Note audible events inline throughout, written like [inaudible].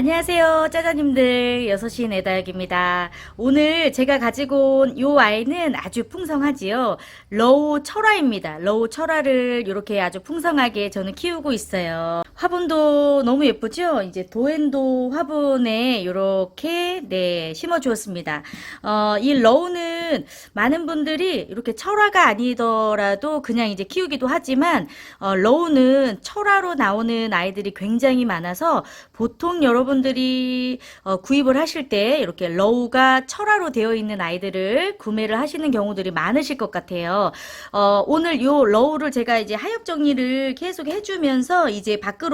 안녕하세요 짜자님들. 6시 내다역입니다. 오늘 제가 가지고 온 요 아이는 아주 풍성하지요. 러우 철화입니다. 러우 철화를 이렇게 아주 풍성하게 저는 키우고 있어요 화분도 너무 예쁘죠 이제 도엔도 화분에 이렇게 네 심어 주었습니다 어, 이 러우는 많은 분들이 이렇게 철화가 아니더라도 그냥 이제 키우기도 하지만 어, 러우는 철화로 나오는 아이들이 굉장히 많아서 보통 여러분들이 어, 구입을 하실 때 이렇게 러우가 철화로 되어 있는 아이들을 구매를 하시는 경우들이 많으실 것 같아요. 어, 오늘 요 러우를 제가 이제 하엽 정리를 계속 해주면서 이제 밖으로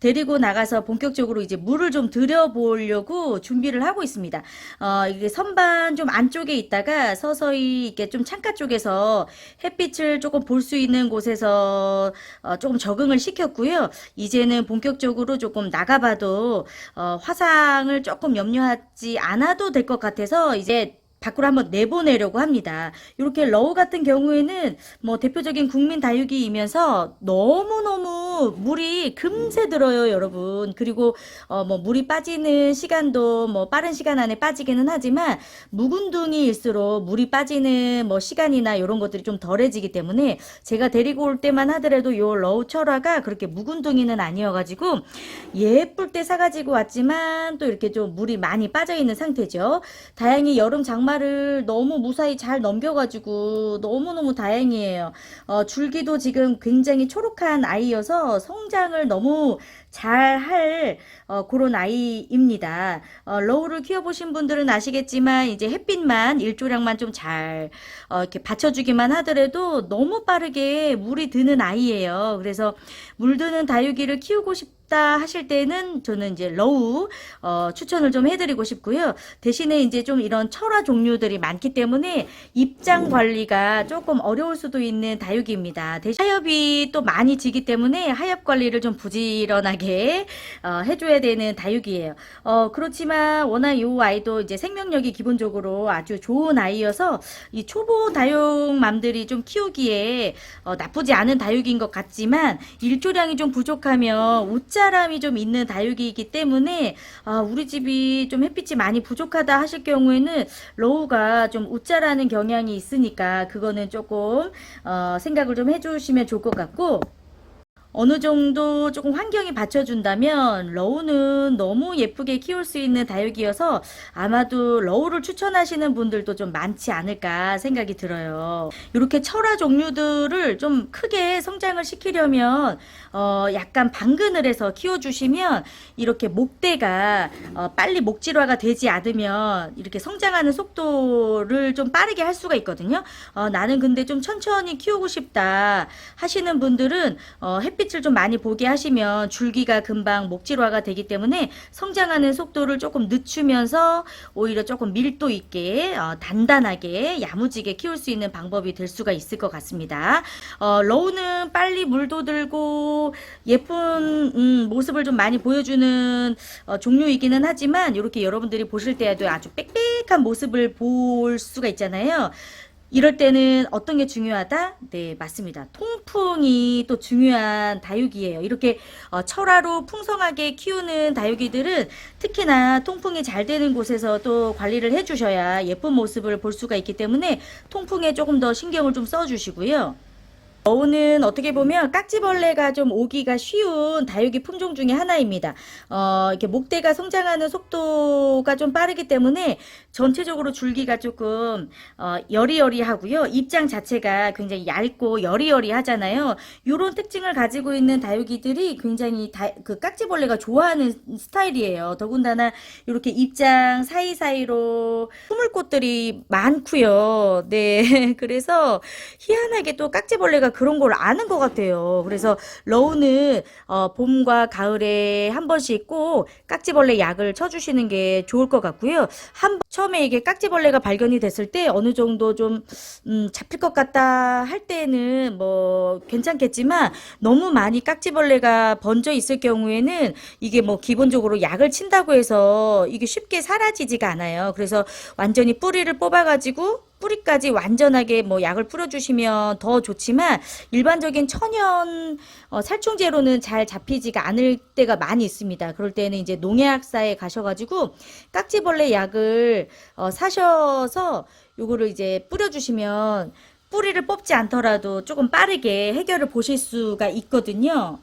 데리고 나가서 본격적으로 이제 물을 좀 들여보려고 준비를 하고 있습니다. 어, 이게 선반 좀 안쪽에 있다가 서서히 이렇게 좀 창가 쪽에서 햇빛을 조금 볼 수 있는 곳에서 어, 조금 적응을 시켰고요. 이제는 본격적으로 조금 나가봐도 어, 화상을 조금 염려하지 않아도 될 것 같아서 이제 밖으로 한번 내보내려고 합니다. 이렇게 러우 같은 경우에는 뭐 대표적인 국민 다육이이면서 너무너무 물이 금세 들어요, 여러분. 그리고 어 뭐 물이 빠지는 시간도 뭐 빠른 시간 안에 빠지기는 하지만 묵은둥이일수록 물이 빠지는 뭐 시간이나 이런 것들이 좀 덜해지기 때문에 제가 데리고 올 때만 하더라도 요 러우 철화가 그렇게 묵은둥이는 아니어가지고 예쁠 때 사가지고 왔지만 또 이렇게 좀 물이 많이 빠져 있는 상태죠. 다행히 여름 장마 를 너무 무사히 잘 넘겨가지고 너무너무 다행이에요. 어, 줄기도 지금 굉장히 초록한 아이여서 성장을 너무 잘할 어, 그런 아이입니다. 어, 러우를 키워보신 분들은 아시겠지만 이제 햇빛만 일조량만 좀잘 어, 이렇게 받쳐주기만 하더라도 너무 빠르게 물이 드는 아이예요. 그래서 물드는 다육이를 키우고 싶다 하실 때는 저는 이제 러우 어, 추천을 좀 해드리고 싶고요. 대신에 이제 좀 이런 철화 종류들이 많기 때문에 입장 관리가 조금 어려울 수도 있는 다육이입니다. 대신 하엽이 또 많이 지기 때문에 하엽 관리를 좀 부지런하게 어, 해줘야 되는 다육이에요. 어, 그렇지만 워낙 이 아이도 이제 생명력이 기본적으로 아주 좋은 아이여서 이 초보 다육맘들이 좀 키우기에 어, 나쁘지 않은 다육인 것 같지만 일조량이 좀 부족하면 웃 자람이 좀 있는 다육이기 때문에 아, 우리 집이 좀 햇빛이 많이 부족하다 하실 경우에는 로우가 좀 웃자라는 경향이 있으니까 그거는 조금 어, 생각을 좀 해주시면 좋을 것 같고 어느 정도 조금 환경이 받쳐준다면 러우는 너무 예쁘게 키울 수 있는 다육이어서 아마도 러우를 추천하시는 분들도 좀 많지 않을까 생각이 들어요. 이렇게 철화 종류들을 좀 크게 성장을 시키려면 어 약간 방근을 해서 키워주시면 이렇게 목대가 어 빨리 목질화가 되지 않으면 이렇게 성장하는 속도를 좀 빠르게 할 수가 있거든요. 어 나는 근데 좀 천천히 키우고 싶다 하시는 분들은 어 햇빛 햇빛을 좀 많이 보게 하시면 줄기가 금방 목질화가 되기 때문에 성장하는 속도를 조금 늦추면서 오히려 조금 밀도 있게 어, 단단하게 야무지게 키울 수 있는 방법이 될 수가 있을 것 같습니다. 어, 러우는 빨리 물도 들고 예쁜 음, 모습을 좀 많이 보여주는 어, 종류이기는 하지만 이렇게 여러분들이 보실 때에도 아주 빽빽한 모습을 볼 수가 있잖아요. 이럴 때는 어떤 게 중요하다? 네, 맞습니다. 통풍이 또 중요한 다육이에요. 이렇게 어, 철화로 풍성하게 키우는 다육이들은 특히나 통풍이 잘 되는 곳에서 또 관리를 해주셔야 예쁜 모습을 볼 수가 있기 때문에 통풍에 조금 더 신경을 좀 써주시고요. 어우는 어떻게 보면 깍지벌레가 좀 오기가 쉬운 다육이 품종 중에 하나입니다. 어, 이렇게 목대가 성장하는 속도가 좀 빠르기 때문에 전체적으로 줄기가 조금 어, 여리여리하고요. 입장 자체가 굉장히 얇고 여리여리하잖아요. 이런 특징을 가지고 있는 다육이들이 굉장히 다, 그 깍지벌레가 좋아하는 스타일이에요. 더군다나 이렇게 입장 사이사이로 수물꽃들이 많고요. 네, [laughs] 그래서 희한하게 또 깍지벌레가 그런 걸 아는 것 같아요. 그래서 러우는 어, 봄과 가을에 한 번씩 꼭 깍지벌레 약을 쳐주시는 게 좋을 것 같고요. 한 처음에 이게 깍지벌레가 발견이 됐을 때 어느 정도 좀 음, 잡힐 것 같다 할 때는 뭐 괜찮겠지만 너무 많이 깍지벌레가 번져 있을 경우에는 이게 뭐 기본적으로 약을 친다고 해서 이게 쉽게 사라지지가 않아요. 그래서 완전히 뿌리를 뽑아가지고 뿌리까지 완전하게 뭐 약을 뿌려주시면 더 좋지만 일반적인 천연 어, 살충제로는 잘 잡히지가 않을 때가 많이 있습니다. 그럴 때는 이제 농약사에 가셔가지고 깍지벌레 약을 어, 사셔서 요거를 이제 뿌려주시면 뿌리를 뽑지 않더라도 조금 빠르게 해결을 보실 수가 있거든요.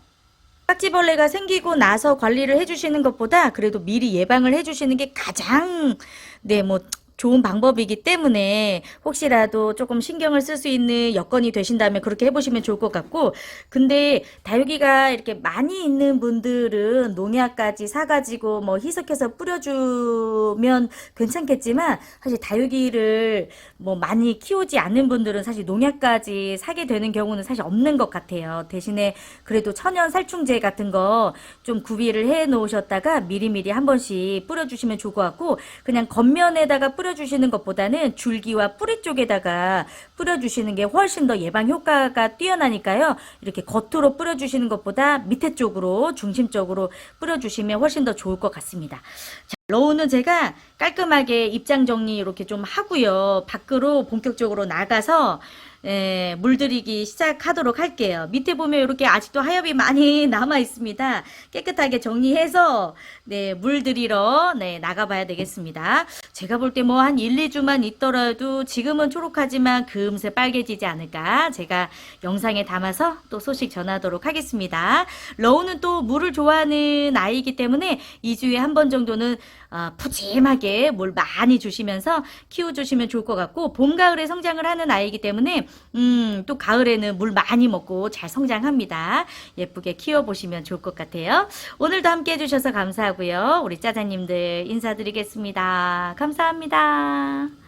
깍지벌레가 생기고 나서 관리를 해주시는 것보다 그래도 미리 예방을 해주시는 게 가장 네뭐 좋은 방법이기 때문에 혹시라도 조금 신경을 쓸 수 있는 여건이 되신다면 그렇게 해보시면 좋을 것 같고 근데 다육이가 이렇게 많이 있는 분들은 농약까지 사가지고 뭐 희석해서 뿌려주면 괜찮겠지만 사실 다육이를 뭐 많이 키우지 않는 분들은 사실 농약까지 사게 되는 경우는 사실 없는 것 같아요. 대신에 그래도 천연 살충제 같은 거 좀 구비를 해 놓으셨다가 미리미리 한 번씩 뿌려주시면 좋을 것 같고 그냥 겉면에다가 뿌려 주시는 것보다는 줄기와 뿌리 쪽에다가 뿌려주시는 게 훨씬 더 예방 효과가 뛰어나니까요. 이렇게 겉으로 뿌려주시는 것보다 밑에 쪽으로 중심적으로 뿌려주시면 훨씬 더 좋을 것 같습니다. 자, 러우는 제가 깔끔하게 입장 정리 이렇게 좀 하고요. 밖으로 본격적으로 나가서 예, 물들이기 시작하도록 할게요. 밑에 보면 이렇게 아직도 하엽이 많이 [laughs] 남아 있습니다. 깨끗하게 정리해서 네, 물들이러 네, 나가봐야 되겠습니다. 제가 볼 때 뭐 한 1, 2주만 있더라도 지금은 초록하지만 금세 빨개지지 않을까 제가 영상에 담아서 또 소식 전하도록 하겠습니다. 러우는 또 물을 좋아하는 아이이기 때문에 2주에 한 번 정도는 어, 푸짐하게 물 많이 주시면서 키워주시면 좋을 것 같고 봄, 가을에 성장을 하는 아이이기 때문에 음, 또 가을에는 물 많이 먹고 잘 성장합니다. 예쁘게 키워보시면 좋을 것 같아요. 오늘도 함께 해주셔서 감사하고요. 우리 짜자님들 인사드리겠습니다. 감사합니다.